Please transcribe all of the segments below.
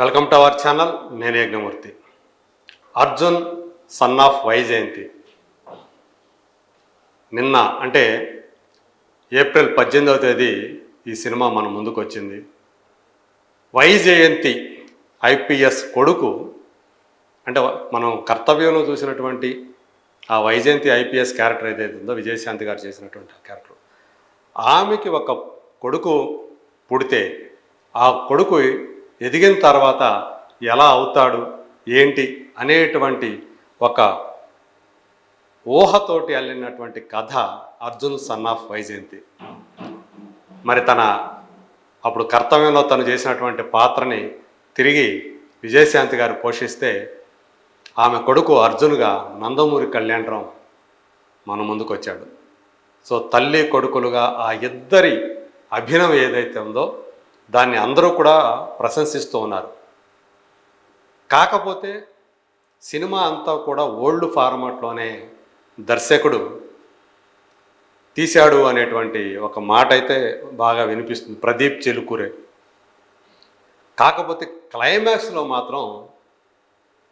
Welcome to our channel నేను Yagnamurthy. Arjun son of Vyjayanthi. నిన్న అంటే ఏప్రిల్ పద్దెనిమిదవ తేదీ ఈ సినిమా మన ముందుకు వచ్చింది వైజయంతి ఐపిఎస్ కొడుకు అంటే మనం కర్తవ్యంలో చూసినటువంటి ఆ వైజయంతి ఐపీఎస్ క్యారెక్టర్ ఏదైతే ఉందో విజయశాంతి గారు చేసినటువంటి క్యారెక్టర్. ఆమెకి ఒక కొడుకు పుడితే ఆ కొడుకు ఎదిగిన తర్వాత ఎలా అవుతాడు ఏంటి అనేటువంటి ఒక ఊహతోటి అల్లినటువంటి కథ అర్జున్ సన్ ఆఫ్ వైజయంతి. మరి తన అప్పుడు కర్తవ్యంలో తను చేసినటువంటి పాత్రని తిరిగి విజయశాంతి గారు పోషిస్తే ఆమె కొడుకు అర్జున్గా నందమూరి కళ్యాణరావు మన ముందుకు వచ్చాడు. సో తల్లి కొడుకులుగా ఆ ఇద్దరి అభినయం ఏదైతే ఉందో దాన్ని అందరూ కూడా ప్రశంసిస్తూ ఉన్నారు. కాకపోతే సినిమా అంతా కూడా ఓల్డ్ ఫార్మాట్లోనే దర్శకుడు తీశాడు అనేటువంటి ఒక మాట అయితే బాగా వినిపిస్తుంది. ప్రదీప్ చెలుకూరే. కాకపోతే క్లైమాక్స్లో మాత్రం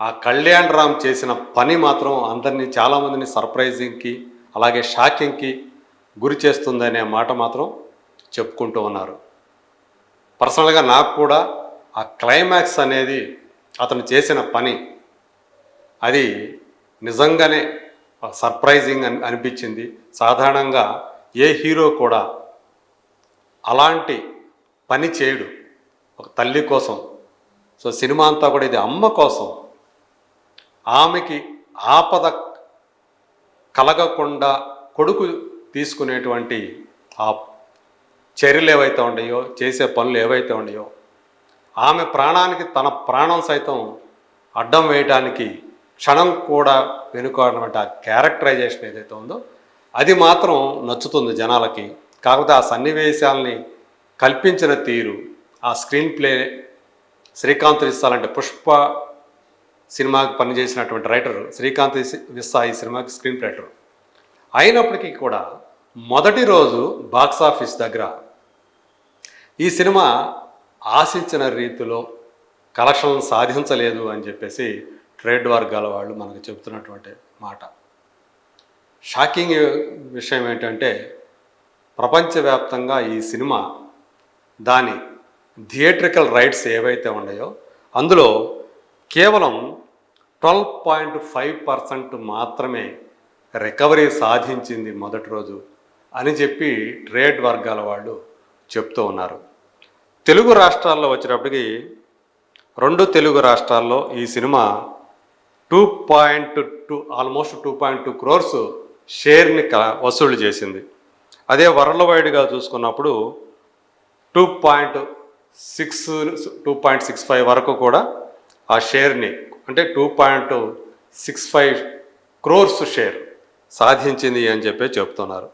ఆ కళ్యాణ్ రామ్ చేసిన పని మాత్రం అందరినీ చాలామందిని సర్ప్రైజింగ్కి అలాగే షాకింగ్కి గురి చేస్తుందనే మాట మాత్రం చెప్పుకుంటూ ఉన్నారు. పర్సనల్గా నాకు కూడా ఆ క్లైమాక్స్ అనేది అతను చేసిన పని అది నిజంగానే సర్ప్రైజింగ్ అని అనిపించింది. సాధారణంగా ఏ హీరో కూడా అలాంటి పని చేయడు. ఒక తల్లి కోసం. సో సినిమా అంతా కూడా ఇది అమ్మ కోసం. ఆమెకి ఆపద కలగకుండా కొడుకు తీసుకునేటువంటి ఆ చర్యలు ఏవైతే ఉన్నాయో చేసే పనులు ఏవైతే ఉన్నాయో ఆమె ప్రాణానికి తన ప్రాణం సైతం అడ్డం వేయడానికి క్షణం కూడా వెనుకోవడం ఆ క్యారెక్టరైజేషన్ ఏదైతే ఉందో అది మాత్రం నచ్చుతుంది జనాలకి. కాకపోతే ఆ సన్నివేశాలని కల్పించిన తీరు ఆ స్క్రీన్ ప్లే శ్రీకాంత్ ఇస్తాలంటే పుష్ప సినిమాకి పనిచేసినటువంటి రైటర్ శ్రీకాంత్ విస్సా ఈ సినిమాకి స్క్రీన్ రైటర్ అయినప్పటికీ కూడా మొదటి రోజు బాక్స్ ఆఫీస్ దగ్గర ఈ సినిమా ఆశించిన రీతిలో కలెక్షన్ సాధించలేదు అని చెప్పేసి ట్రేడ్ వర్గాల వాళ్ళు మనకు చెబుతున్నటువంటి మాట. షాకింగ్ విషయం ఏంటంటే ప్రపంచవ్యాప్తంగా ఈ సినిమా దాని థియేట్రికల్ రైట్స్ ఏవైతే ఉన్నాయో అందులో కేవలం ట్వెల్వ్ పాయింట్ ఫైవ్ పర్సెంట్ మాత్రమే రికవరీ సాధించింది మొదటి రోజు అని చెప్పి ట్రేడ్ వర్గాల వాళ్ళు చెప్తూ ఉన్నారు. తెలుగు రాష్ట్రాల్లో వచ్చేటప్పటికి రెండు తెలుగు రాష్ట్రాల్లో ఈ cinema two point two almost two point two crores షేర్ని క వసూలు చేసింది. అదే వరల్డ్ వైడ్గా చూసుకున్నప్పుడు two point six two point six five వరకు కూడా ఆ షేర్ని అంటే two point six five crores share సాధించింది అని చెప్పి చెప్తున్నారు.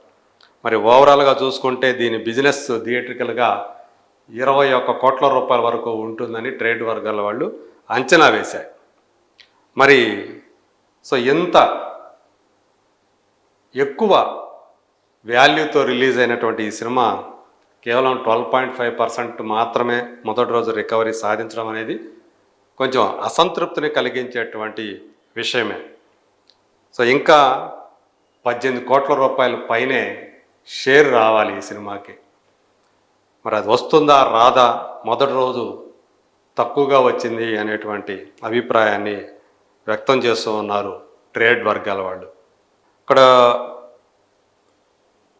మరి ఓవరాల్గా చూసుకుంటే దీని బిజినెస్ థియేట్రికల్గా ఇరవై ఒక్క కోట్ల రూపాయల వరకు ఉంటుందని ట్రేడ్ వర్గాల వాళ్ళు అంచనా వేశారు మరి సో ఎంత ఎక్కువ వాల్యూతో రిలీజ్ అయినటువంటి ఈ సినిమా కేవలం ట్వెల్వ్ పాయింట్ ఫైవ్ పర్సెంట్ మాత్రమే మొదటి రోజు రికవరీ సాధించడం అనేది కొంచెం అసంతృప్తిని కలిగించేటువంటి విషయమే. సో ఇంకా పద్దెనిమిది కోట్ల రూపాయల పైనే షేర్ రావాలి ఈ సినిమాకి. మరి అది వస్తుందా రాదా మొదటి రోజు తక్కువగా వచ్చింది అనేటువంటి అభిప్రాయాన్ని వ్యక్తం చేస్తూ ఉన్నారు ట్రేడ్ వర్గాల వాళ్ళు. ఇక్కడ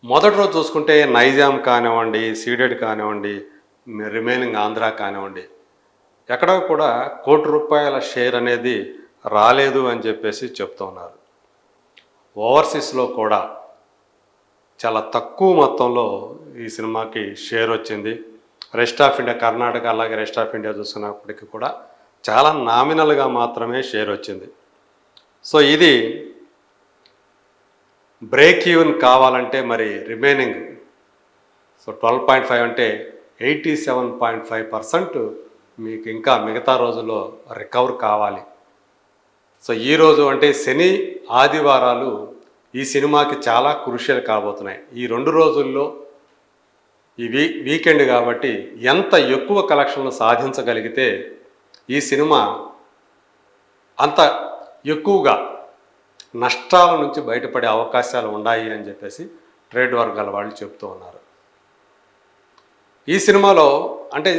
మొదటి రోజు చూసుకుంటే నైజాం కానివ్వండి సీడెడ్ కానివ్వండి రిమైనింగ్ ఆంధ్ర కానివ్వండి ఎక్కడ కూడా కోటి రూపాయల షేర్ అనేది రాలేదు అని చెప్పేసి చెప్తున్నారు. ఓవర్సీస్లో కూడా చాలా తక్కువ మొత్తంలో ఈ సినిమాకి షేర్ వచ్చింది. రెస్ట్ ఆఫ్ ఇండియా కర్ణాటక అలాగే రెస్ట్ ఆఫ్ ఇండియా చూస్తున్నప్పటికీ కూడా చాలా నామినల్గా మాత్రమే షేర్ వచ్చింది. సో ఇది బ్రేక్ ఈవెన్ కావాలంటే మరి remaining so twelve point five అంటే eighty seven point five percent మీకు ఇంకా మిగతా రోజుల్లో రికవర్ కావాలి. సో ఈరోజు అంటే శని ఆదివారాలు ఈ సినిమాకి చాలా కృషియల్ కాబోతున్నాయి. ఈ రెండు రోజుల్లో ఈ వీ వీకెండ్ కాబట్టి ఎంత ఎక్కువ కలెక్షన్లు సాధించగలిగితే ఈ సినిమా అంత ఎక్కువగా నష్టాల నుంచి బయటపడే అవకాశాలు ఉన్నాయి అని చెప్పేసి ట్రేడ్ వర్గాల వాళ్ళు చెప్తూ ఉన్నారు. ఈ సినిమాలో అంటే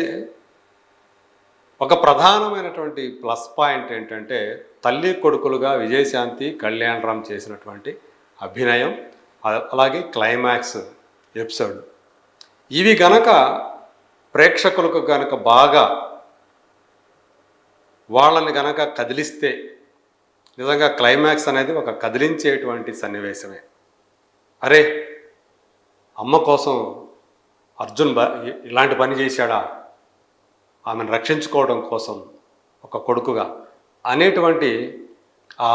ఒక ప్రధానమైనటువంటి ప్లస్ పాయింట్ ఏంటంటే తల్లి కొడుకులుగా విజయశాంతి కళ్యాణరామ్ చేసినటువంటి అభినయం అలాగే క్లైమాక్స్ ఎపిసోడ్ ఇవి గనక ప్రేక్షకులకు గనక బాగా వాళ్ళని గనక కదిలిస్తే నిజంగా క్లైమాక్స్ అనేది ఒక కదిలించేటువంటి సన్నివేశమే. అరే అమ్మ కోసం అర్జున్ బ ఇలాంటి పని చేశాడా? ఆమెను రక్షించుకోవడం కోసం ఒక కొడుకుగా అనేటువంటి ఆ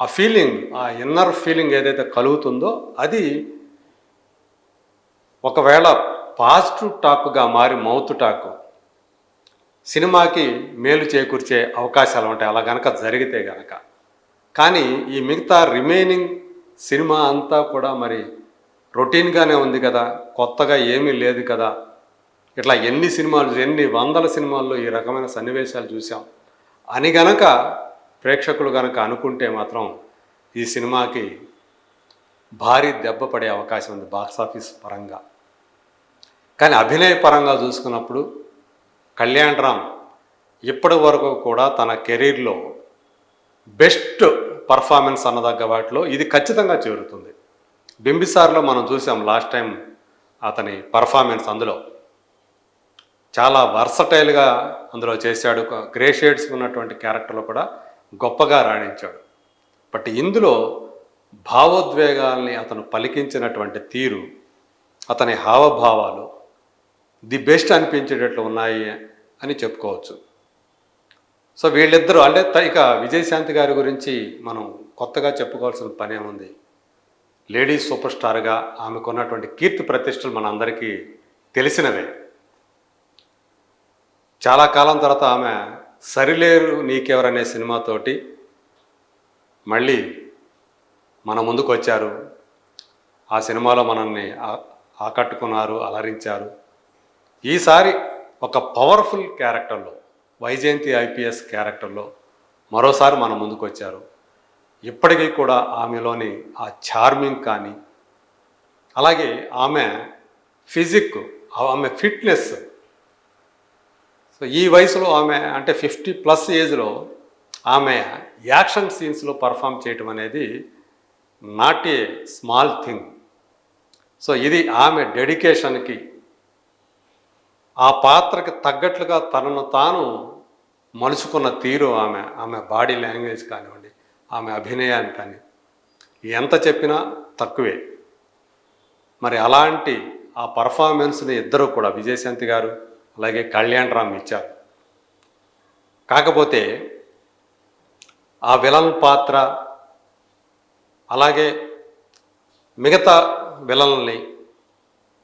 ఆ ఫీలింగ్ ఆ ఇన్నర్ ఫీలింగ్ ఏదైతే కలుగుతుందో అది ఒకవేళ పాజిటివ్ టాక్గా మారి మౌత్ టాక్ సినిమాకి మేలు చేకూర్చే అవకాశాలు ఉంటాయి. అలా గనక జరిగితే గనక. కానీ ఈ మిగతా రిమైనింగ్ సినిమా అంతా కూడా మరి రొటీన్గానే ఉంది కదా. కొత్తగా ఏమీ లేదు కదా. ఇట్లా ఎన్ని సినిమాలు ఎన్ని వందల సినిమాల్లో ఈ రకమైన సన్నివేశాలు చూసాం. అని గనక ప్రేక్షకులు కనుక అనుకుంటే మాత్రం ఈ సినిమాకి భారీ దెబ్బ పడే అవకాశం ఉంది బాక్స్ ఆఫీస్ పరంగా. కానీ అభినయ పరంగా చూసుకున్నప్పుడు కళ్యాణ్ రామ్ ఇప్పటి వరకు కూడా తన కెరీర్లో బెస్ట్ పర్ఫార్మెన్స్ అన్నదగ్గ వాటిలో ఇది ఖచ్చితంగా చేరుతుంది. బింబిసార్లో మనం చూసాం లాస్ట్ టైం అతని పర్ఫార్మెన్స్ అందులో. చాలా వర్సటైల్గా అందులో చేశాడు. గ్రే షేడ్స్ ఉన్నటువంటి క్యారెక్టర్లో కూడా గొప్పగా రాణించాడు. బట్ ఇందులో భావోద్వేగాల్ని అతను పలికించినటువంటి తీరు అతని హావభావాలు ది బెస్ట్ అనిపించేటట్లు ఉన్నాయి అని చెప్పుకోవచ్చు. సో వీళ్ళిద్దరూ అంటే ఇక విజయశాంతి గారి గురించి మనం కొత్తగా చెప్పుకోవాల్సిన పనే ఉంది. లేడీ సూపర్ స్టార్గా ఆమెకున్నటువంటి కీర్తి ప్రతిష్టలు మనందరికీ తెలిసినవే. చాలా కాలం తర్వాత ఆమె సరిలేరు నీకెవరనే సినిమాతోటి మళ్ళీ మన ముందుకు వచ్చారు ఆ సినిమాలో మనల్ని ఆకట్టుకున్నారు అలరించారు. ఈసారి ఒక పవర్ఫుల్ క్యారెక్టర్లో వైజయంతి ఐపీఎస్ క్యారెక్టర్లో మరోసారి మన ముందుకు వచ్చారు ఇప్పటికీ కూడా ఆమెలోని ఆ చార్మింగ్ కానీ అలాగే ఆమె ఫిజిక్ ఆమె ఫిట్నెస్ సో ఈ వయసులో ఆమె అంటే ఫిఫ్టీ ప్లస్ ఏజ్లో ఆమె యాక్షన్ సీన్స్లో పర్ఫామ్ చేయటం అనేది not a small thing. So ఇది ఆమె డెడికేషన్కి ఆ పాత్రకి తగ్గట్లుగా తనను తాను మలుచుకున్న తీరు ఆమె ఆమె బాడీ లాంగ్వేజ్ కానివ్వండి ఆమె అభినయాన్ని కానీ ఎంత చెప్పినా తక్కువే. మరి అలాంటి ఆ పర్ఫార్మెన్స్ని ఇద్దరు కూడా విజయశాంతి గారు అలాగే కళ్యాణ్ రామ్ ఇచ్చారు. కాకపోతే ఆ విలన్ పాత్ర అలాగే మిగతా విలన్ని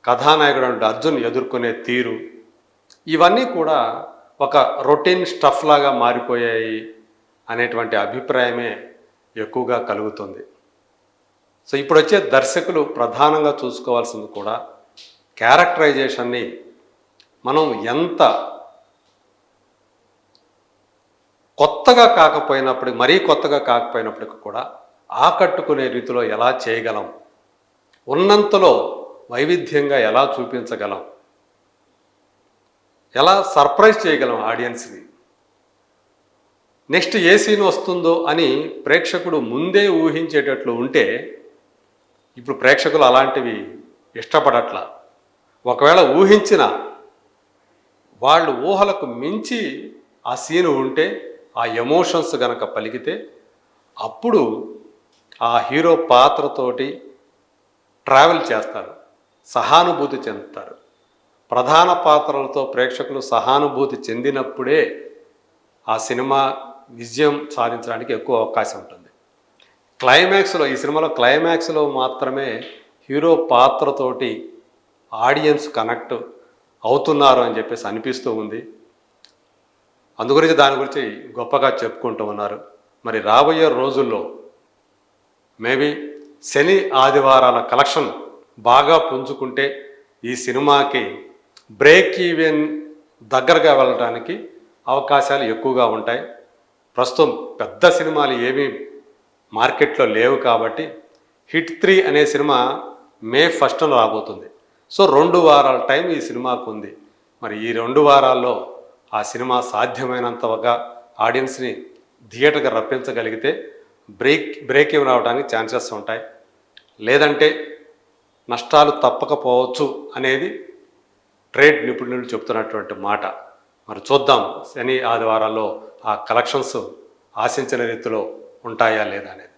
కథానాయకుడు అంటే అర్జున్ ఎదుర్కొనే తీరు ఇవన్నీ కూడా ఒక రొటీన్ స్టఫ్ లాగా మారిపోయాయి అనేటువంటి అభిప్రాయమే ఎక్కువగా కలుగుతుంది. సో ఇప్పుడు వచ్చే దర్శకులు ప్రధానంగా చూసుకోవాల్సింది కూడా క్యారెక్టరైజేషన్ని మనం ఎంత కొత్తగా కాకపోయినప్పటికి మరీ కొత్తగా కాకపోయినప్పటికీ కూడా ఆకట్టుకునే రీతిలో ఎలా చేయగలం? ఉన్నంతలో వైవిధ్యంగా ఎలా చూపించగలం? ఎలా సర్ప్రైజ్ చేయగలం ఆడియన్స్ని? నెక్స్ట్ ఏ సీన్ వస్తుందో అని ప్రేక్షకుడు ముందే ఊహించేటట్లు ఉంటే ఇప్పుడు ప్రేక్షకులు అలాంటివి ఇష్టపడట్లా. ఒకవేళ ఊహించిన వాళ్ళు ఊహలకు మించి ఆ సీన్ ఉంటే ఆ ఎమోషన్స్ గనక పలికితే అప్పుడు ఆ హీరో పాత్రతోటి ట్రావెల్ చేస్తారు సహానుభూతి చెందుతారు. ప్రధాన పాత్రలతో ప్రేక్షకులు సహానుభూతి చెందినప్పుడే ఆ సినిమా విజయం సాధించడానికి ఎక్కువ అవకాశం ఉంటుంది. క్లైమాక్స్లో ఈ సినిమాలో క్లైమాక్స్లో మాత్రమే హీరో పాత్రతోటి ఆడియన్స్ కనెక్ట్ అవుతున్నారు అని చెప్పేసి అనిపిస్తూ ఉంది. అందుగురించి దాని గురించి గొప్పగా చెప్పుకుంటూ ఉన్నారు. మరి రాబోయే రోజుల్లో మేబీ శని ఆదివారాల కలెక్షన్ బాగా పుంజుకుంటే ఈ సినిమాకి బ్రేక్ ఈవెన్ దగ్గరగా వెళ్ళడానికి అవకాశాలు ఎక్కువగా ఉంటాయి. ప్రస్తుతం పెద్ద సినిమాలు ఏమీ మార్కెట్లో లేవు కాబట్టి హిట్ త్రీ అనే సినిమా మే ఫస్ట్లో రాబోతుంది. సో రెండు వారాల టైం ఈ సినిమాకు ఉంది. మరి ఈ రెండు వారాల్లో ఆ సినిమా సాధ్యమైనంతగా ఆడియన్స్ని థియేటర్కి రప్పించగలిగితే బ్రేక్ బ్రేక్ ఏమి రావడానికి ఛాన్సెస్ ఉంటాయి. లేదంటే నష్టాలు తప్పకపోవచ్చు అనేది ట్రేడ్ నిపుణులు చెప్తున్నటువంటి మాట. మరి చూద్దాం శని ఆదివారాల్లో ఆ కలెక్షన్స్ ఆశించిన రీతిలో ఉంటాయా లేదా అనేది.